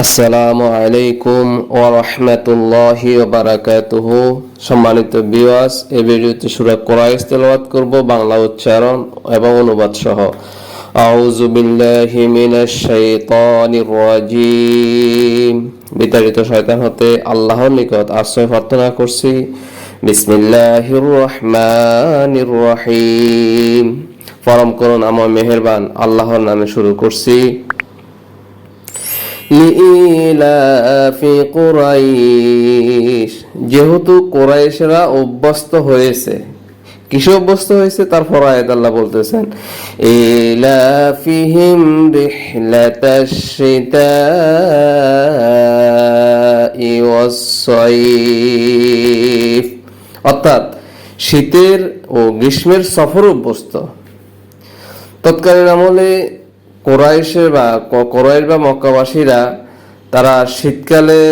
আসসালামু আলাইকুম ওয়া রাহমাতুল্লাহি ওয়া বারাকাতুহু। সম্মানিত বিওয়াস এই ভিডিওতে সূরা কোরাইশ তেলাওয়াত করব, বাংলা উচ্চারণ এবং অনুবাদ সহ। আউযু বিল্লাহি মিনাশ শাইতানির রাজিম। বিতাড়িত শয়তান হতে আল্লাহর নিকট আশ্রয় প্রার্থনা করছি। বিসমিল্লাহির রহমানির রহিম। পরম করুন আমার মেহেরবান আল্লাহর নামে শুরু করছি। যেহেতু কোরাইশরা অভ্যস্ত হয়েছে। কিসে অভ্যস্ত হয়েছে? তারপর আয়াত আল্লাহ বলতেছেন, ইলাফিহিম অর্থাৎ শীতের ও গ্রীষ্মের সফর অভ্যস্ত। তৎকালীন আমলে কোরাইশের বা কোরাইশ বা মক্কাবাসীরা তারা শীতকালে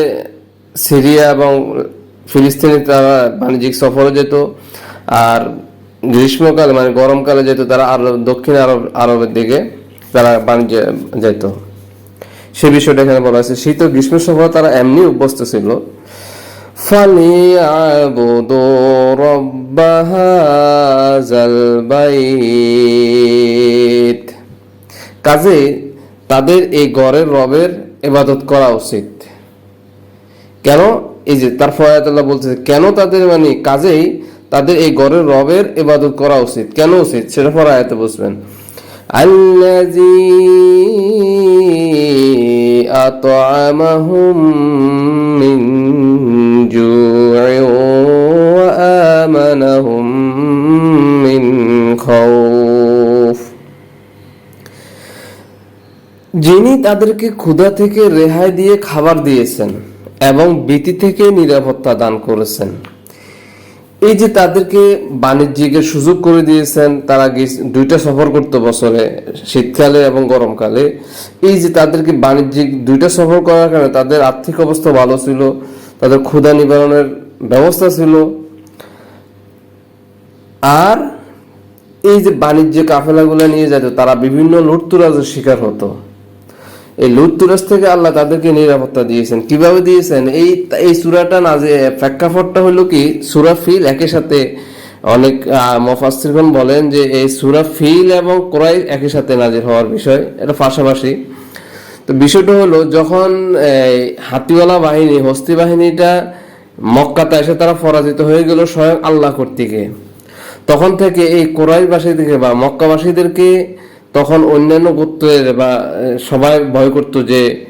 সিরিয়া এবং ফিলিস্তিনে তারা বাণিজ্যিক সফরে যেত আর গ্রীষ্মকালে মানে গরমকালে যেত তারা আরব দক্ষিণ আরব আরবের দিকে তারা বাণিজ্য যেত। সে বিষয়টা এখানে বলা হয়েছে। শীত ও গ্রীষ্ম সফর তারা এমনি অভ্যস্ত ছিল। ফালিয়াবুদু রব্বাহাজাল জলবাই কাজে তাদের এই গড়ের রবের এবাদত করা উচিত। কেন? এই যে তার ফয়াতাল্লাহ বলছে কেন তাদের মানে কাজেই তাদের এই গড়ের রবের এবাদত করা উচিত? কেন উচিত? সেটা ফরায়াতে বসবেন। বুঝবেন আল্লাজি আতআমাহুম যিনি তাদেরকে ক্ষুধা থেকে রেহাই দিয়ে খাবার দিয়েছেন এবং ভীতি থেকে নিরাপত্তা দান করেছেন। এই যে তাদেরকে বাণিজ্যিকের সুযোগ করে দিয়েছেন, তারা দুইটা সফর করতে বছরে, শীতকালে এবং গরমকালে। এই যে তাদেরকে বাণিজ্যিক দুইটা সফর করার কারণে তাদের আর্থিক অবস্থা ভালো ছিল, তাদের ক্ষুধা নিবারণের ব্যবস্থা ছিল। আর এই যে বাণিজ্য কাফেলাগুলো নিয়ে যেত, তারা বিভিন্ন লুটতুরাজের শিকার হতো। এই লুটতুরাজ থেকে আল্লাহ তাদেরকে নিরাপত্তা দিয়েছেন। কীভাবে দিয়েছেন? এই এই সুরাটা না যে প্রেক্ষাপটটা হলো কি, সুরা ফিল একই সাথে অনেক মফাসিরগণ বলেন যে এই সুরা ফিল এবং কোরাই একই সাথে নাজির হওয়ার বিষয়, এটা পাশাপাশি। তো বিষয়টা হলো, যখন হাতিওয়ালা বাহিনী, হস্তি বাহিনীটা মক্কাতে এসে তারা পরাজিত হয়ে গেল স্বয়ং আল্লাহ কর্তৃকে। তখন থেকে এই কোরাইশবাসীদেরকে বা মক্কাবাসীদেরকে তখন অন্যান্য গোত্রের বা সবাই ভয় করত যে,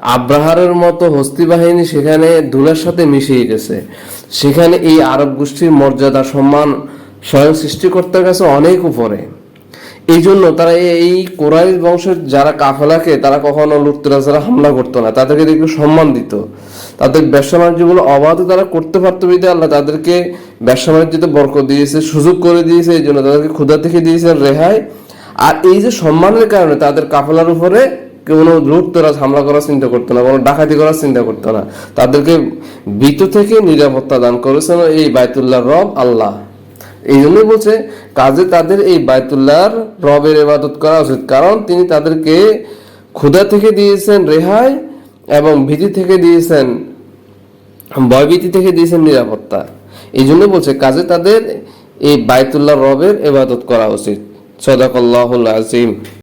আব্রাহারের মতো হস্তি বাহিনী সেখানে ধুলার সাথে মিশিয়ে গেছে। সেখানে এই আরব গোষ্ঠীর মর্যাদা, সম্মান স্বয়ং সৃষ্টিকর্তার কাছে অনেক উপরে। এই জন্য তারা এই- কোরাই বংশের যারা কাফেলাকে, তারা কখনো লুটতরাজারা হামলা করতো না। তাদেরকে একটু সম্মান দিত। তাদের ব্যবসা বাণিজ্যগুলো অবাধ তারা করতে পারতো বিধে আল্লাহ তাদেরকে ব্যবসা বাণিজ্যতে বরকত দিয়েছে, সুযোগ করে দিয়েছে। এই জন্য তাদেরকে ক্ষুধা থেকে দিয়েছেন রেহাই আর এই যে সম্মানের কারণে তাদের কাফেলার উপরে কোনো লুটতরাজ হামলা করার চিন্তা করতো না, কোনো ডাকাতি করার চিন্তা করতো না। তাদেরকে ভীত থেকে নিরাপত্তা দান করেছেন এই বায়তুল্লাহ রব আল্লাহ। এই জন্যই বলছে, কাজে তাদের এই বায়তুল্লাহর রবের ইবাদত করা উচিত। কারণ তিনি তাদেরকে ক্ষুধা থেকে দিয়েছেন রেহাই এবং ভীতি থেকে দিয়েছেন, ভয়ভীতি থেকে দিয়েছেন নিরাপত্তা। এই জন্য বলছে, কাজে তাদের এই বায়তুল্লাহ রবের এবাদত করা উচিত। صدق الله العظيم.